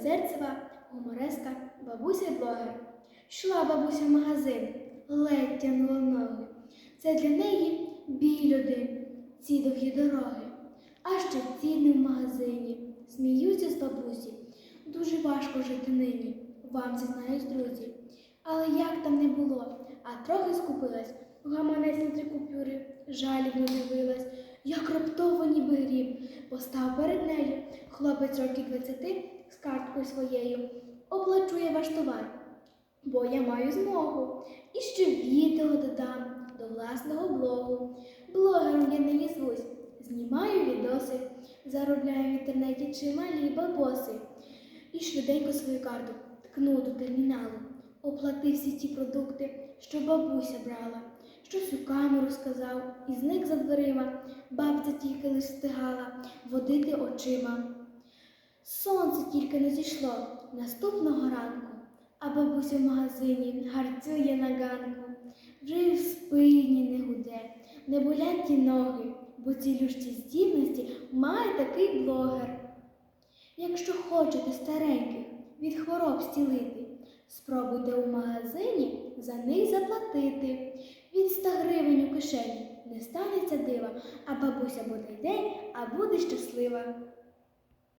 Озерцева, гумореска, бабуся блогер. Йшла бабуся в магазин, ледь тянула ноги. Це для неї біль один, ці довгі дороги. А ще ціни в магазині. Сміються з бабусі. Дуже важко жити нині, вам зізнаюсь, друзі. Але як там не було, а трохи скупилась, гаманець на три купюри, жалібно дивилась, як раптово ніби грім, постав перед нею хлопець років двадцяти з карткою своєю. Оплачу я ваш товар, бо я маю змогу. І ще відео додам до власного блогу. Блогером я не звусь, знімаю відоси, заробляю в інтернеті чималі бабоси. І швиденько свою карту ткну до терміналу. Оплатив всі ті продукти, що бабуся брала. Щось у камеру сказав і зник за дверима. Бабця тільки лиш встигала водити очима. Сонце тільки не зійшло наступного ранку, а бабуся в магазині гарцює на ганку. Вже й в спині не гуде, не болять ті ноги, бо ці лющі здібності має такий блогер. Якщо хочете стареньких від хвороб зцілити, спробуйте у магазині за них заплатити. Від 100 гривень у кишені не станеться дива, а бабуся буде йде, а буде щаслива.